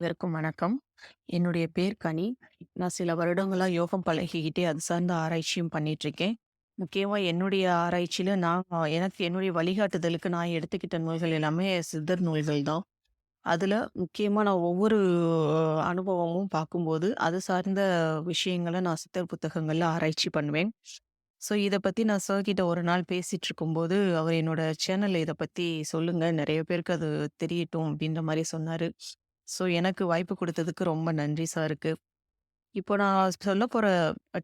அனைவருக்கும் வணக்கம். என்னுடைய பேர் கனி. நான் சில வருடங்களாக யோகம் பழகிக்கிட்டே அது சார்ந்த ஆராய்ச்சியும் பண்ணிட்டுருக்கேன். முக்கியமாக என்னுடைய ஆராய்ச்சியில் நான் எனக்கு என்னுடைய வழிகாட்டுதலுக்கு நான் எடுத்துக்கிட்ட நூல்கள் எல்லாமே சித்தர் நூல்கள் தான். அதில் முக்கியமாக நான் ஒவ்வொரு அனுபவமும் பார்க்கும்போது, அது சார்ந்த விஷயங்களை நான் சித்தர் புத்தகங்களில் ஆராய்ச்சி பண்ணுவேன். ஸோ இதை பற்றி நான் சார்கிட்ட ஒரு நாள் பேசிகிட்டு இருக்கும்போது, அவர் என்னோட சேனலில் இதை பற்றி சொல்லுங்கள் நிறைய பேருக்கு அது தெரியட்டும் அப்படின்ற மாதிரி சொன்னார் ஸோ எனக்கு வாய்ப்பு கொடுத்ததுக்கு ரொம்ப நன்றி சாருக்கு. இப்போ நான் சொல்லப்போற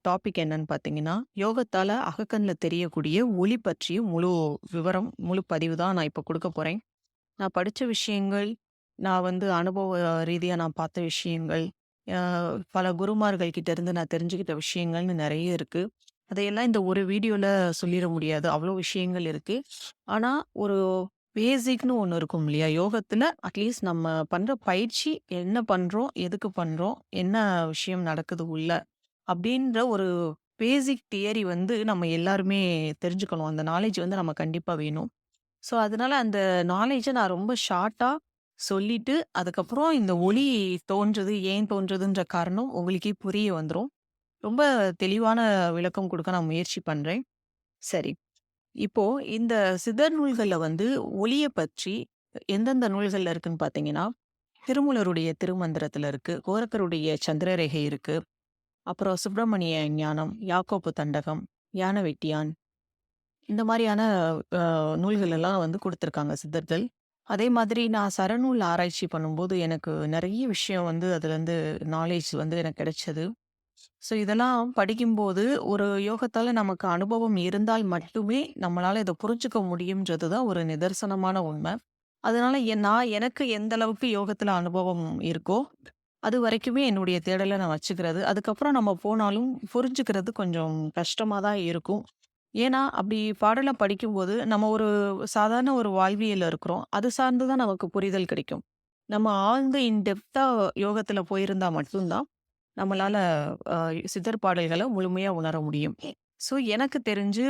டாபிக் என்னன்னு பார்த்தீங்கன்னா, யோகத்தால் அகக்கண்ணில் தெரியக்கூடிய ஒளி பற்றிய முழு விவரம், முழு பதிவு தான் நான் இப்போ கொடுக்க போகிறேன் நான் படித்த விஷயங்கள், நான் வந்து அனுபவ ரீதியாக நான் பார்த்த விஷயங்கள், பல குருமார்கள் கிட்டேருந்து நான் தெரிஞ்சுக்கிட்ட விஷயங்கள்னு நிறைய இருக்குது அதையெல்லாம் இந்த ஒரு வீடியோவில் சொல்லிட முடியாது. அவ்வளோ விஷயங்கள் இருக்குது ஆனால் ஒரு பேசிக்னு ஒன்று இருக்கும் இல்லையா? யோகத்துல அட்லீஸ்ட் நம்ம பண்ற பயிற்சி என்ன பண்றோம்? எதுக்கு பண்றோம்? என்ன விஷயம் நடக்குது உள்ள? அப்படின்ற ஒரு பேசிக் தியரி வந்து நம்ம எல்லாருமே தெரிஞ்சுக்கணும். அந்த நாலேஜ் வந்து நம்ம கண்டிப்பா வேணும். ஸோ, அதனால அந்த நாலேஜை நான் ரொம்ப ஷார்ட்டா சொல்லிட்டு, அதுக்கப்புறம் இந்த ஒளி தோன்றது ஏன் தோன்றதுன்ற காரணம் உங்களுக்கே புரிய வந்துரும். ரொம்ப தெளிவான விளக்கம் கொடுக்க நான் முயற்சி பண்றேன். சரி. இப்போ இந்த சிதர் நூல்களில் வந்து ஒளியை பற்றி எந்தெந்த நூல்கள்ல இருக்குன்னு பார்த்தீங்கன்னா, திருமூலருடைய திருமந்திரத்துல இருக்கு. கோரக்கருடைய சந்திரரேகை இருக்கு. அப்புறம் சுப்பிரமணிய ஞானம், யாக்கோப்பு தண்டகம், யான வெட்டியான் இந்த மாதிரியான நூல்கள் எல்லாம் வந்து கொடுத்துருக்காங்க சித்தர்கள். அதே மாதிரி நான் சரநூல் ஆராய்ச்சி பண்ணும்போது எனக்கு நிறைய விஷயம் வந்து அதுலேருந்து நாலேஜ் வந்து எனக்கு கிடைச்சது. ஸோ இதெல்லாம் படிக்கும்போது ஒரு யோகத்தால நமக்கு அனுபவம் இருந்தால் மட்டுமே நம்மளால இதை புரிஞ்சுக்க முடியும்ன்றது தான் ஒரு நிதர்சனமான உண்மை அதனால நான் எனக்கு எந்த அளவுக்கு யோகத்துல அனுபவம் இருக்கோ, அது வரைக்குமே என்னுடைய தேடலை நான் வச்சுக்கிறது. அதுக்கப்புறம் நம்ம போனாலும் புரிஞ்சுக்கிறது கொஞ்சம் கஷ்டமா தான் இருக்கும். ஏன்னா, அப்படி பாடலாம் படிக்கும்போது, நம்ம ஒரு சாதாரண ஒரு வாழ்வியல் இருக்கிறோம். அது சார்ந்து தான் நமக்கு புரிதல் கிடைக்கும். நம்ம ஆழ்ந்து இன் டெப்த்தாக யோகத்துல போயிருந்தா மட்டும்தான் நம்மளால சித்தர் பாடல்களை முழுமையா உணர முடியும். ஸோ, எனக்கு தெரிஞ்சு,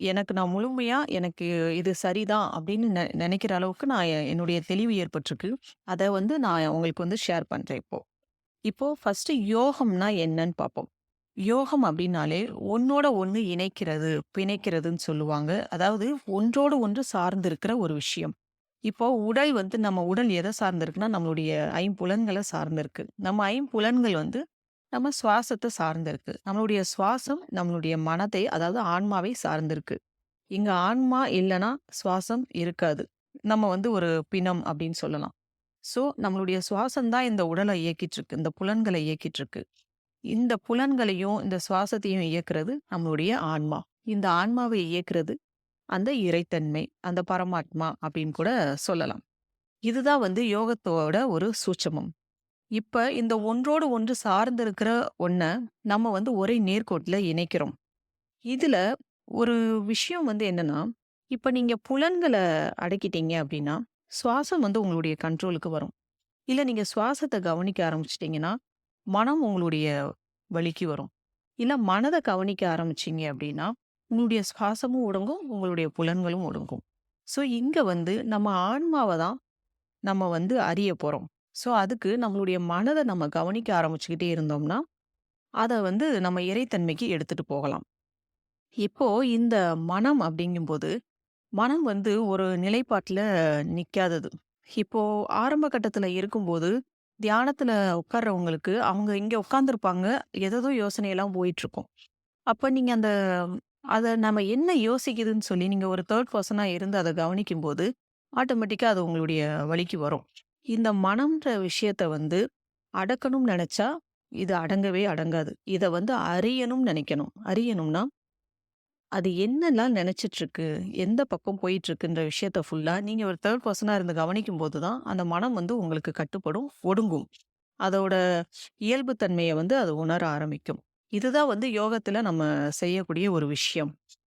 எனக்கு நான் முழுமையா எனக்கு இது சரிதான் அப்படின்னு நெ நினைக்கிற அளவுக்கு நான் என்னுடைய தெளிவு ஏற்பட்டிருக்கு. அத வந்து நான் உங்களுக்கு வந்து ஷேர் பண்றேன் இப்போ. இப்போ ஃபர்ஸ்ட்டு யோகம்னா என்னன்னு பார்ப்போம். யோகம் அப்படின்னாலே ஒன்னோட ஒன்று இணைக்கிறது, பிணைக்கிறதுன்னு சொல்லுவாங்க. அதாவது ஒன்றோடு ஒன்று சார்ந்திருக்கிற ஒரு விஷயம். இப்போ உடல் வந்து நம்ம உடல் எதை சார்ந்திருக்குன்னா நம்மளுடைய ஐம்புலன்களை சார்ந்திருக்கு நம்ம ஐம்புலன்கள் வந்து நம்ம சுவாசத்தை சார்ந்திருக்கு நம்மளுடைய சுவாசம் நம்மளுடைய மனத்தை அதாவது ஆன்மாவை சார்ந்திருக்கு இங்க ஆன்மா இல்லைன்னா சுவாசம் இருக்காது. நம்ம வந்து ஒரு பிணம் அப்படின்னு சொல்லலாம். ஸோ நம்மளுடைய சுவாசம் தான் இந்த உடலை இயக்கிட்டு இருக்கு. இந்த புலன்களை இயக்கிட்டு இருக்கு. இந்த புலன்களையும், இந்த சுவாசத்தையும் இயக்குறது நம்மளுடைய ஆன்மா. இந்த ஆன்மாவை இயக்குறது அந்த இறைத்தன்மை, அந்த பரமாத்மா அப்படின்னு கூட சொல்லலாம். இதுதான் வந்து யோகத்தோட ஒரு சூட்சமம். இப்ப இந்த ஒன்றோடு ஒன்று சார்ந்து இருக்கிற நம்ம வந்து ஒரே நேர்கோட்டுல இணைக்கிறோம். இதுல ஒரு விஷயம் வந்து என்னன்னா, இப்ப நீங்க புலன்கள அடக்கிட்டீங்க அப்படின்னா, சுவாசம் வந்து உங்களுடைய கண்ட்ரோலுக்கு வரும். இல்ல நீங்க சுவாசத்தை கவனிக்க ஆரம்பிச்சிட்டிங்கன்னா மனம் உங்களுடைய வழிக்கு வரும். இல்ல மனத கவனிக்க ஆரம்பிச்சீங்க அப்படின்னா, உங்களுடைய சுவாசமும் ஒடுங்கும், உங்களுடைய புலன்களும் ஒடுங்கும். ஸோ இங்க வந்து நம்ம ஆன்மாவ தான் நம்ம வந்து அறிய போறோம். ஸோ அதுக்கு நம்மளுடைய மனத நம்ம கவனிக்க ஆரம்பிச்சுக்கிட்டே இருந்தோம்னா, அத வந்து நம்ம இறைத்தன்மைக்கு எடுத்துட்டு போகலாம். இப்போ இந்த மனம் அப்படிங்கும்போது, மனம் வந்து ஒரு நிலைப்பாட்டுல நிக்காதது. இப்போ ஆரம்ப கட்டத்துல இருக்கும்போது, தியானத்துல உட்கார்றவங்களுக்கு, அவங்க இங்க உட்காந்துருப்பாங்க எதோ யோசனையெல்லாம் போயிட்டுருக்கும். அப்ப நீங்க அந்த அத நம்ம என்ன யோசிக்குதுன்னு சொல்லி நீங்க ஒரு தேர்ட் பர்சனாக இருந்து அத கவனிக்கும்போது, ஆட்டோமேட்டிக்கா அது உங்களுடைய வழிக்கு வரும். இந்த மனம்ன்ற விஷயத்த வந்து அடக்கணும்னு நினைச்சா இது அடங்கவே அடங்காது. இத வந்து அறியணும் நினைக்கணும் அறியணும்னா அது என்னலாம் நினச்சிட்ருக்கு எந்த பக்கம் போயிட்டுருக்குன்ற விஷயத்த ஃபுல்லா நீங்க ஒரு தேர்ட் பர்சனாக இருந்து கவனிக்கும் போது தான், அந்த மனம் வந்து உங்களுக்கு கட்டுப்படும், ஒடுங்கும். அதோட இயல்புத்தன்மையை தன்மைய வந்து அது உணர ஆரம்பிக்கும். இதுதான் வந்து யோகத்துல நம்ம செய்யக்கூடிய ஒரு விஷயம்.